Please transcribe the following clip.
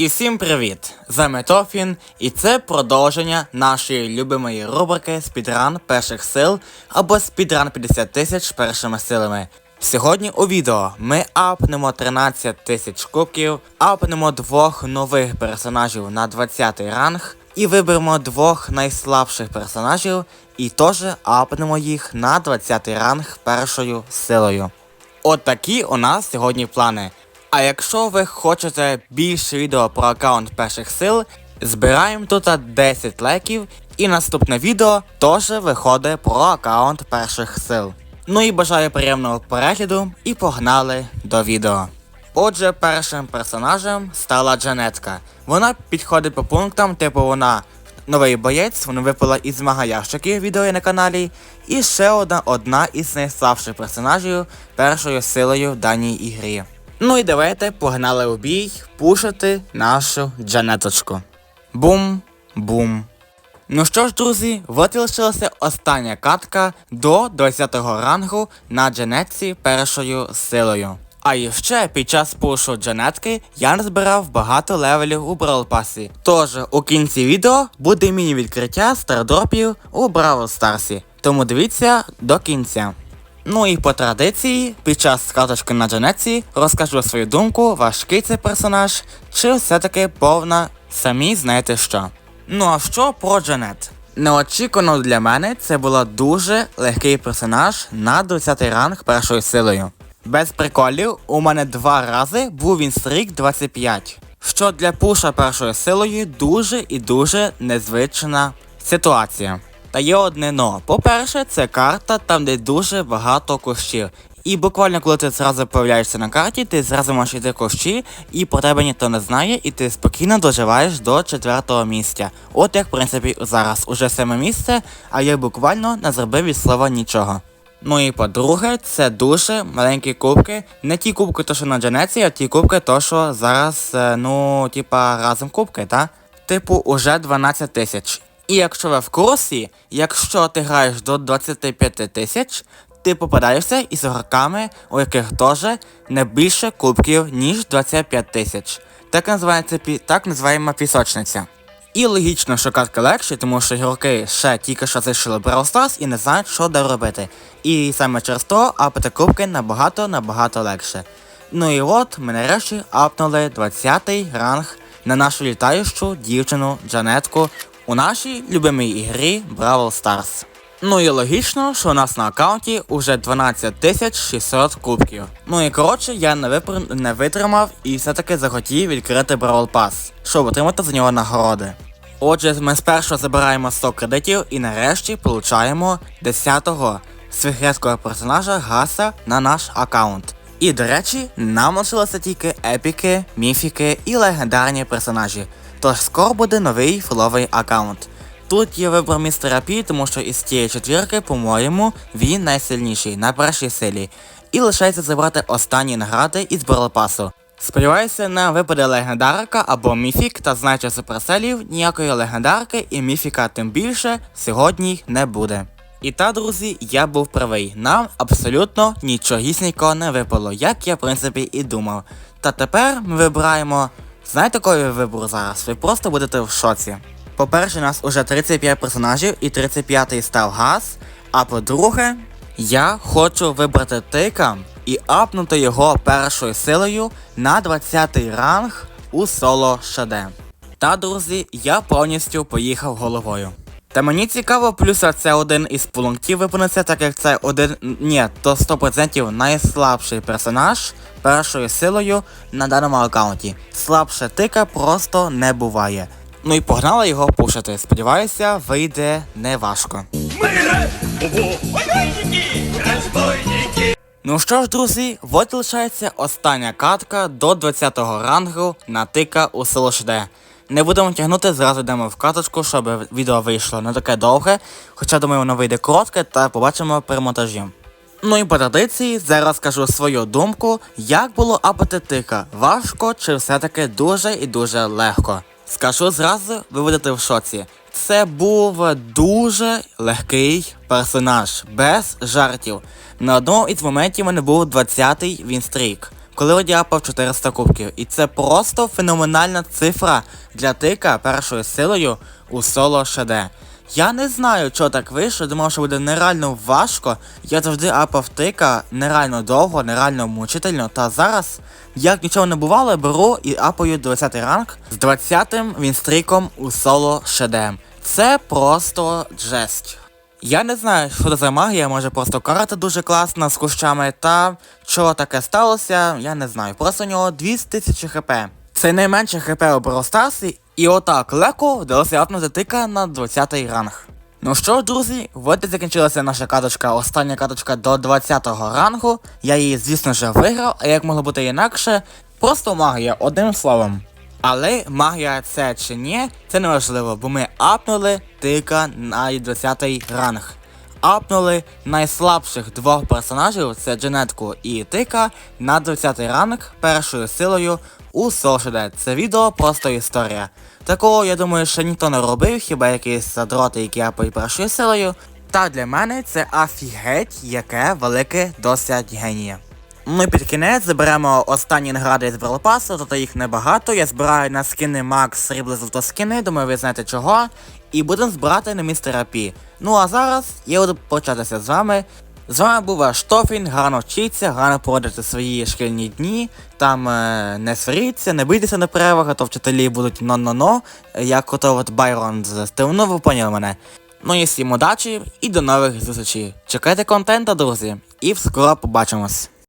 І всім привіт! З вами Тофін, і це продовження нашої любимої рубрики Спідран перших сил або Спідран 50 тисяч першими силами. Сьогодні у відео ми апнемо 13 тисяч кубків, апнемо двох нових персонажів на 20 ранг і виберемо двох найслабших персонажів і теж апнемо їх на 20 ранг першою силою. От такі у нас сьогодні плани. А якщо ви хочете більше відео про аккаунт перших сил, збираємо тут 10 лайків, і наступне відео теж виходить про аккаунт перших сил. Ну і бажаю приємного перегляду і погнали до відео. Отже, першим персонажем стала Джанетка. Вона підходить по пунктам, типу вона новий боєць, вона випала із змагаящиків відео на каналі. І ще одна одна із найслабших персонажів першою силою в даній ігрі. Ну і давайте погнали у бій пушити нашу Джанеточку. Бум, бум. Ну що ж, друзі, от і лишилася остання катка до 20-го рангу на Джанетці першою силою. А і ще під час пушу Джанетки я назбирав багато левелів у Brawl Пасі. Тож у кінці відео буде міні-відкриття стардропів у Бравл Старсі. Тому дивіться до кінця. Ну і по традиції, під час карточки на Джанетці розкажу свою думку, важкий цей персонаж, чи все-таки повна, самі знаєте що. Ну а що про Джанет? Неочікувано для мене це була дуже легкий персонаж на 20 ранг першою силою. Без приколів, у мене два рази був він стрік 25. Що для пуша першою силою дуже і дуже незвична ситуація. Та є одне но. По-перше, це карта, там де дуже багато кущів. І буквально коли ти зразу появляєшся на карті, ти зразу можеш йти кущі, і про тебе ніхто не знає, і ти спокійно доживаєш до четвертого місця. От як в принципі зараз уже саме місце, а я буквально не зробив від слова нічого. Ну і по-друге, це дуже маленькі кубки. Не ті кубки, то що на Джанеці, а ті кубки, то що зараз, е, ну, типа, разом кубки, та? Типу, уже 12 тисяч. І якщо ви в курсі, якщо ти граєш до 25 тисяч, ти попадаєшся із гравцями, у яких теж не більше кубків, ніж 25 тисяч. Так називається так називаємо пісочниця. І логічно, що катка легші, тому що ігроки ще тільки що зайшли Brawl Stars і не знають, що де робити. І саме через то апати кубки набагато-набагато легше. Ну і от ми нарешті апнули 20-й ранг на нашу літаючу дівчину Джанетку у нашій любимій ігрі Brawl Stars. Ну і логічно, що у нас на аккаунті уже 12 600 кубків. Ну і коротше, я не, випр... не витримав і все-таки захотів відкрити Brawl Pass, щоб отримати за нього нагороди. Отже, ми спершу забираємо 100 кредитів і нарешті получаємо 10-го свіхетського персонажа Гаса на наш аккаунт. І до речі, нам лишилося тільки епіки, міфіки і легендарні персонажі. Тож скоро буде новий фуловий аккаунт. Тут є вибор містера Пі, тому що із тієї четвірки, по-моєму, він найсильніший на першій силі. І лишається забрати останні награди із Пасу. Сподіваюся, не випаде легендарка або міфік, та знаючи суперселів, ніякої легендарки і міфіка тим більше сьогодні не буде. І та, друзі, я був правий. Нам абсолютно нічогісінько не випало, як я в принципі і думав. Та тепер ми вибираємо. Знаєте, який вибор зараз? Ви просто будете в шоці. По-перше, у нас уже 35 персонажів і 35-й став газ. А по-друге, я хочу вибрати тика і апнути його першою силою на 20-й ранг у соло шаде. Та, друзі, я повністю поїхав головою. Та мені цікаво, плюс це один із пунктів випиниться, так як це один, ні, то 100% найслабший персонаж першою силою на даному аккаунті. Слабше тика просто не буває. Ну і погнали його пушити. Сподіваюся, вийде неважко. Ну що ж, друзі, от лишається остання катка до 20-го рангу на тика у село ШД. Не будемо тягнути, зразу йдемо в каточку, щоб відео вийшло не таке довге, хоча думаю, воно вийде коротке та побачимо при монтажі. Ну і по традиції зараз скажу свою думку, як було апатитика, важко чи все-таки дуже і дуже легко. Скажу зразу, ви будете в шоці. Це був дуже легкий персонаж, без жартів. На одному із моментів мене був 20-й вінстрік. Коли одіапав 400 кубків. І це просто феноменальна цифра для тика першою силою у соло ШД. Я не знаю, чого так вийшло, думав, що буде нереально важко. Я завжди апав тика нереально довго, нереально мучительно. Та зараз, як нічого не бувало, беру і апаю 20 ранг з 20-м вінстріком у соло ШД. Це просто жесть. Я не знаю, що це за магія, може просто карта дуже класна з кущами, та що таке сталося, я не знаю. Просто у нього 200 тисячі хп. Це найменше хп у Brawl і отак легко вдалося апнути тика на 20 й ранг. Ну що ж, друзі, от і закінчилася наша каточка, остання каточка до 20-го рангу. Я її, звісно ж, виграв, а як могло бути інакше, просто магія, одним словом. Але магія це чи ні, це не важливо, бо ми апнули тика на 20 ранг. Апнули найслабших двох персонажів, це Дженетку і Тика, на 20 ранг першою силою у Солшеде. Це відео просто історія. Такого, я думаю, ще ніхто не робив, хіба якісь задроти, які апають першою силою. Та для мене це афігеть, яке велике досять генія. Ми під кінець заберемо останні награди з Pass, тобто їх небагато. Я збираю на скини Max срібле золото скини, думаю, ви знаєте чого. І будемо збирати на містера Пі. Ну а зараз я буду прощатися з вами. З вами був ваш Тофін, гарно вчіться, гарно проводити свої шкільні дні. Там е, не сваріться, не бийтеся на перервах, а то вчителі будуть но-но-но, як ото от Байрон з Стив, ну ви поняли мене. Ну і всім удачі і до нових зустрічей. Чекайте контента, друзі, і скоро побачимось.